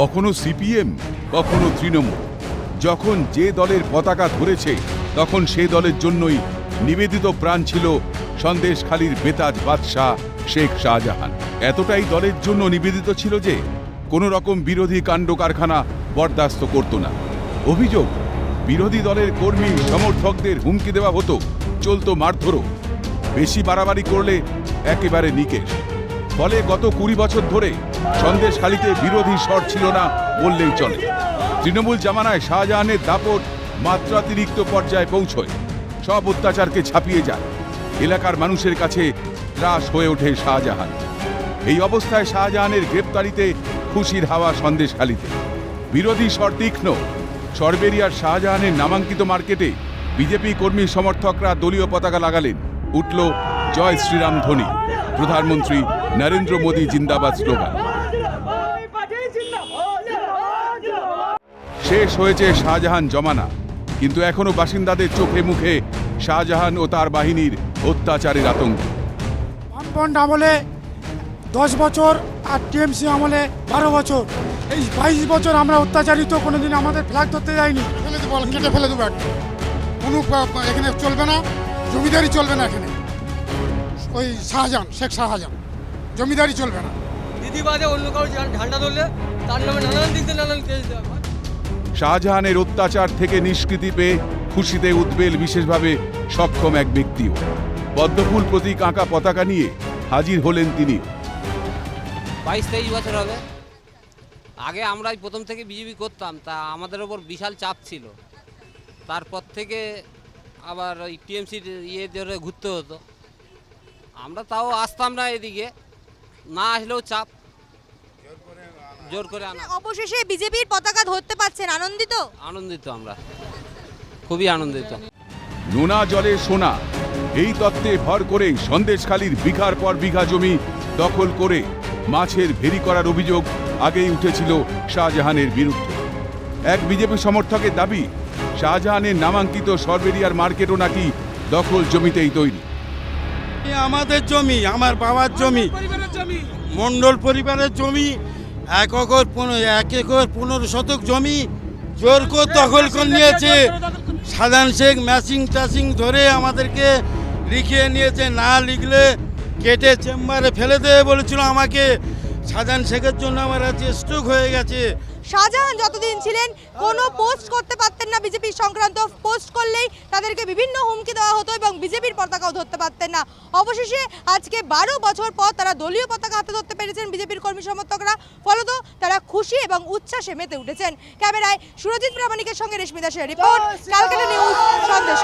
কখনো সিপিএম, কখনো তৃণমূল। যখন যে দলের পতাকা ধরেছে, তখন সে দলের জন্যই নিবেদিত প্রাণ ছিল সন্দেশখালীর বেতাজ বাদশাহ শেখ শাহজাহান। এতটাই দলের জন্য নিবেদিত ছিল যে, কোনো রকম বিরোধী কাণ্ড কারখানা বরদাস্ত করত না। অভিযোগ, বিরোধী দলের কর্মী সমর্থকদের হুমকি দেওয়া হতো, চলতো মারধরও। বেশি বাড়াবাড়ি করলে একেবারে নিকেশ। ফলে গত কুড়ি বছর ধরে সন্দেশখালিতে বিরোধী স্বর ছিল না বললেই চলে। তৃণমূল জামানায় শাহজাহানের দাপট মাত্রাতিরিক্ত পর্যায়ে পৌঁছয়। সব অত্যাচারকে ছাপিয়ে যায়। এলাকার মানুষের কাছে ত্রাস হয়ে ওঠে শাহজাহান। এই অবস্থায় শাহজাহানের গ্রেপ্তারিতে খুশির হাওয়া সন্দেশখালিতে। বিরোধী স্বর তীক্ষ্ণ। সরবেরিয়ার শাহজাহানের নামাঙ্কিত মার্কেটে বিজেপি কর্মী সমর্থকরা দলীয় পতাকা লাগালেন। উঠল জয় শ্রীরাম ধ্বনি। প্রধানমন্ত্রী নরেন্দ্র মোদী জিন্দাবাদ স্লোগান। শেষ হয়েছে শাহজাহান জমানা। কিন্তু এখনও বাসিন্দাদের চোখে মুখে শাহজাহান ও তার বাহিনীর অত্যাচারের আতঙ্ক। বামফ্রন্ট আমলে দশ বছর আর টিএমসি আমলে বারো বছর। এই বাইশ বছর আমরা অত্যাচারিত কোনোদিন আমাদের ফ্ল্যাগ ধরতে যায়নি ফেলে দেবো কেটে ফেলে দেবো একটা কোনো এখানে চলবে না জমিদারি চলবে না এখানে। ওই শাহজাহান শেখ শাহজাহান। জমিদারি চলবে না। দিদি বাদে অন্য কারও ঝা- ঝান্ডা ধরলে তার নামে নানান দিতে নানান কেস দেওয়া হয়। শাহজাহানের অত্যাচার থেকে নিষ্কৃতি পেয়ে খুশিতে উদ্বেল বিশেষভাবে সক্ষম এক ব্যক্তিও। পদ্মফুল প্রতীক আঁকা পতাকা নিয়ে হাজির হলেন তিনি। বাইশ তেইশ বছর হবে। আগে আমরাই প্রথম থেকে বিজেপি করতাম তা আমাদের ওপর বিশাল চাপ ছিল। তারপর থেকে আবার ওই টিএমসির ইয়ে ধরে ঘুরতে হতো। আমরা তাও আসতাম না এদিকে। না আসলেও চাপ। জোর করে আনা। অবশেষে বিজেপির পতাকা ধরতে পারছেন আনন্দিত? আনন্দিত আমরা। খুবই আনন্দিত। নোনা জলে সোনা এই তত্ত্বে ভর করে সন্দেশখালীর বিঘার পর বিঘা জমি দখল করে মাছের ভেরি করার অভিযোগ আগেই উঠেছিল শাহজাহানের বিরুদ্ধে। এক বিজেপি সমর্থকের দাবি শাহজাহানের নামাঙ্কিত সরবেরিয়ার মার্কেটও নাকি দখল জমিতেই তৈরি। এ আমাদের জমি আমার বাবার জমি মন্ডল পরিবারের জমি এক একর পনেরো, এক একর পনেরো শতক জমি, জোর করে দখল করে নিয়েছে। সাধারণ শেখ ম্যাচিং ট্যাচিং ধরে আমাদেরকে লিখিয়ে নিয়েছে, না লিখলে কেটে চেম্বারে ফেলে দেবে বলেছিল আমাকে। সাধারণ শেখের জন্য আমার আজকে স্ট্রোক হয়ে গেছে। শাহজাহান যতদিন ছিলেন কোনো পোস্ট করতে পারতেন না। বিজেপির সংক্রান্ত পোস্ট করলেই তাদেরকে বিভিন্ন হুমকি দেওয়া হতো এবং বিজেপির পতাকাও ধরতে পারতেন না। অবশেষে আজকে বারো বছর পর তারা দলীয় পতাকা হাতে ধরতে পেরেছেন বিজেপির কর্মী সমর্থকরা। ফলত তারা খুশি এবং উচ্ছ্বাসে মেতে উঠেছেন। ক্যামেরায় সুরজিৎ প্রামাণিকের সঙ্গে রেশমি দাসের রিপোর্ট। ক্যালকাটা নিউজ সন্দেশ